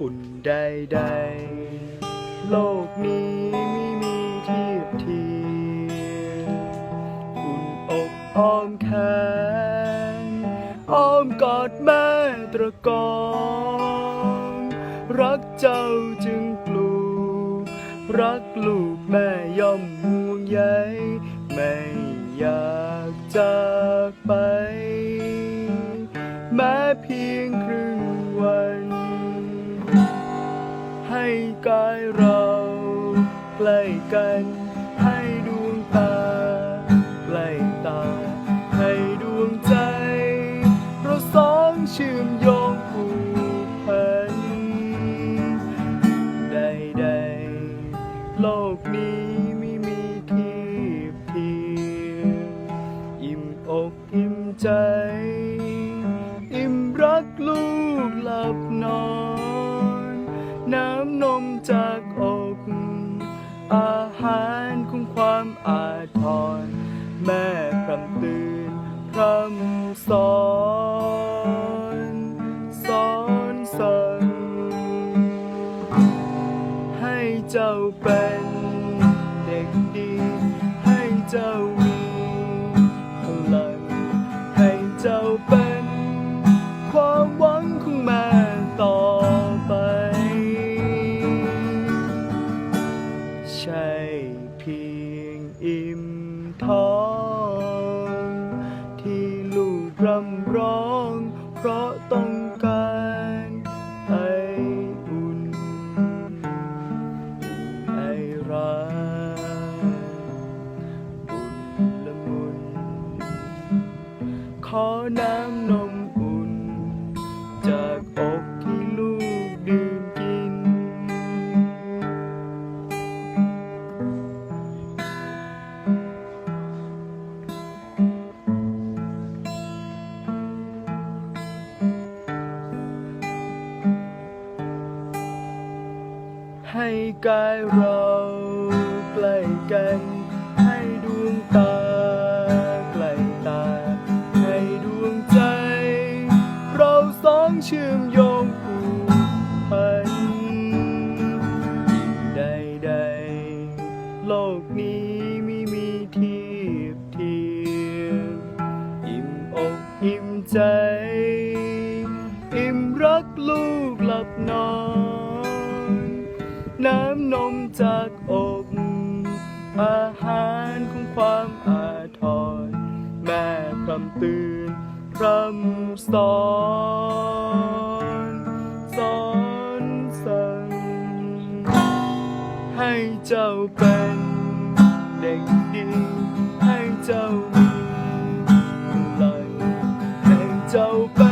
อุ่นใดๆ โลกนี้ไม่มีเทียบเทียมอุ่นอกอ้อมแขนอ้อมกอดแม่ตรกองรักเจ้าจึงปลูกรักลูกแม่ย่อมห่วงใยไม่อยากจากไป ให้กายเราใกล้กันให้ดวงตาใกล้ตา ให้ดวงใจ เราสองเชื่อมโยงผูกพันใดๆโลกนี้ไม่มีเทียบเทียมอิ่มอกอิ่มใจ นมจากอก อาหารของความอาทร แม่พรำตื่นพรำสอน สอนสั่งให้เจ้าเป็นเด็กดี ให้เจ้ามี รำร้อง เพราะต้องการไออุ่นไอรักอุ่นละมุนขอน้ำนมอุ่นจากอก กายเราใกล้กัน ให้ดวงตาใกล้ตา ให้ดวงใจ เราสองเชื่อมโยงผูกพันใดๆโลกนี้ไม่มีเทียบเทียมอิ่มอกอิ่มใจ กอกอาหารของความอาทร แม่พรำตื่นพรำสอนสอนสั่งให้เจ้าเป็นเด็กดีให้เจ้ามีพลังให้เจ้าเป็น